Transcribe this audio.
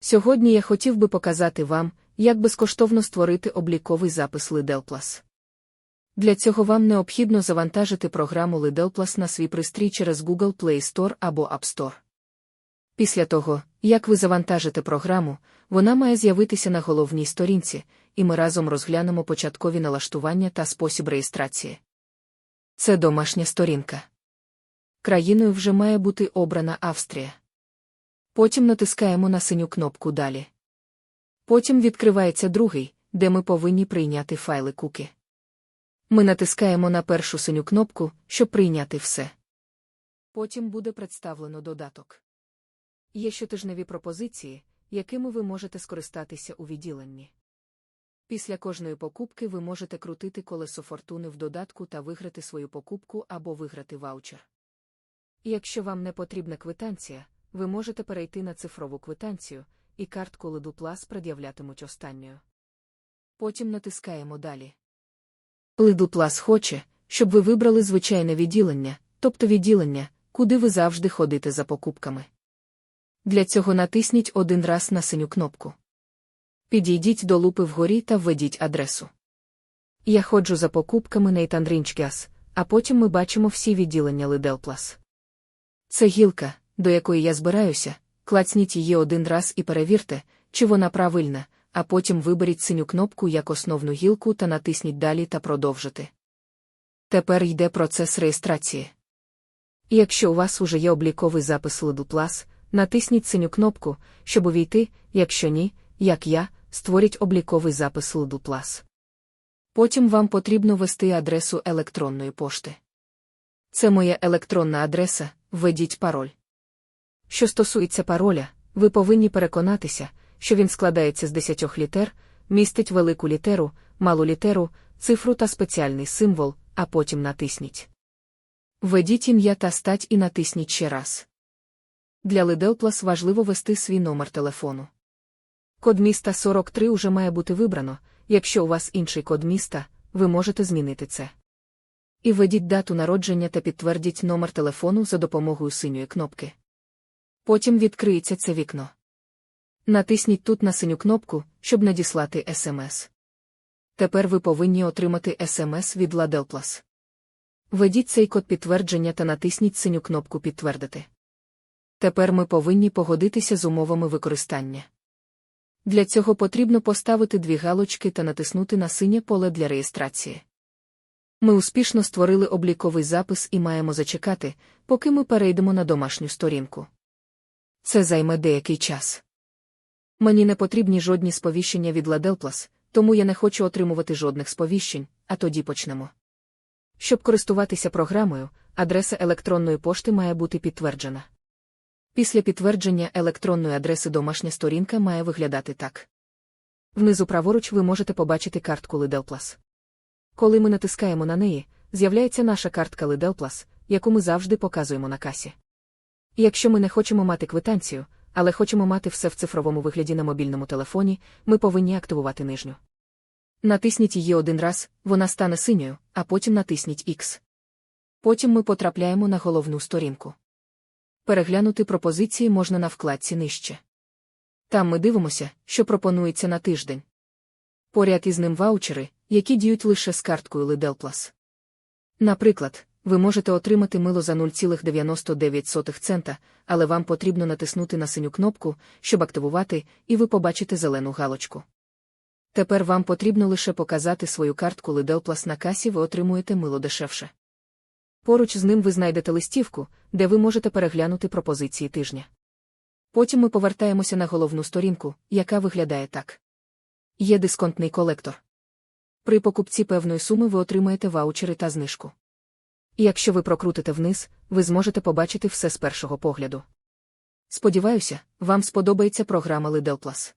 Сьогодні я хотів би показати вам, як безкоштовно створити обліковий запис Lidl Plus. Для цього вам необхідно завантажити програму Lidl Plus на свій пристрій через Google Play Store або App Store. Після того, як ви завантажите програму, вона має з'явитися на головній сторінці, і ми разом розглянемо початкові налаштування та спосіб реєстрації. Це домашня сторінка. Країною вже має бути обрана Австрія. Потім натискаємо на синю кнопку Далі. Потім відкривається другий, де ми повинні прийняти файли куки. Ми натискаємо на першу синю кнопку, щоб прийняти все. Потім буде представлено додаток. Є щотижневі пропозиції, якими ви можете скористатися у відділенні. Після кожної покупки ви можете крутити колесо фортуни в додатку та виграти свою покупку або виграти ваучер. Якщо вам не потрібна квитанція, ви можете перейти на цифрову квитанцію, і картку Lidl Plus пред'являтимуть останньою. Потім натискаємо Далі. Lidl Plus хоче, щоб ви вибрали звичайне відділення, тобто відділення, куди ви завжди ходите за покупками. Для цього натисніть один раз на синю кнопку. Підійдіть до лупи вгорі та введіть адресу. Я ходжу за покупками Нейтандрінчгас, а потім ми бачимо всі відділення Plus. Це гілка, до якої я збираюся, клацніть її один раз і перевірте, чи вона правильна, а потім виберіть синю кнопку як основну гілку та натисніть Далі та продовжити. Тепер йде процес реєстрації. Якщо у вас уже є обліковий запис Lidl Plus, натисніть синю кнопку, щоб увійти, якщо ні, як я, створіть обліковий запис Lidl Plus. Потім вам потрібно ввести адресу електронної пошти. Це моя електронна адреса, введіть пароль. Що стосується пароля, ви повинні переконатися, що він складається з 10 літер, містить велику літеру, малу літеру, цифру та спеціальний символ, а потім натисніть. Введіть ім'я та стать і натисніть ще раз. Для Plus важливо ввести свій номер телефону. Код міста 43 уже має бути вибрано, якщо у вас інший код міста, ви можете змінити це. І введіть дату народження та підтвердіть номер телефону за допомогою синьої кнопки. Потім відкриється це вікно. Натисніть тут на синю кнопку, щоб надіслати смс. Тепер ви повинні отримати смс від Ладелплас. Введіть цей код підтвердження та натисніть синю кнопку Підтвердити. Тепер ми повинні погодитися з умовами використання. Для цього потрібно поставити дві галочки та натиснути на синє поле для реєстрації. Ми успішно створили обліковий запис і маємо зачекати, поки ми перейдемо на домашню сторінку. Це займе деякий час. Мені не потрібні жодні сповіщення від Ладелплас, тому я не хочу отримувати жодних сповіщень, а тоді почнемо. Щоб користуватися програмою, адреса електронної пошти має бути підтверджена. Після підтвердження електронної адреси домашня сторінка має виглядати так. Внизу праворуч ви можете побачити картку Lidl Коли ми натискаємо на неї, з'являється наша картка Lidl яку ми завжди показуємо на касі. Якщо ми не хочемо мати квитанцію, але хочемо мати все в цифровому вигляді на мобільному телефоні, ми повинні активувати нижню. Натисніть її один раз, вона стане синьою, а потім натисніть X. Потім ми потрапляємо на головну сторінку. Переглянути пропозиції можна на вкладці нижче. Там ми дивимося, що пропонується на тиждень. Поряд із ним ваучери, які діють лише з карткою Lidl Наприклад, ви можете отримати мило за 0,99 цента, але вам потрібно натиснути на синю кнопку, щоб активувати, і ви побачите зелену галочку. Тепер вам потрібно лише показати свою картку Lidl на касі, ви отримуєте мило дешевше. Поруч з ним ви знайдете листівку, де ви можете переглянути пропозиції тижня. Потім ми повертаємося на головну сторінку, яка виглядає так. Є дисконтний колектор. При покупці певної суми ви отримаєте ваучери та знижку. І якщо ви прокрутите вниз, ви зможете побачити все з першого погляду. Сподіваюся, вам сподобається програма Lidl.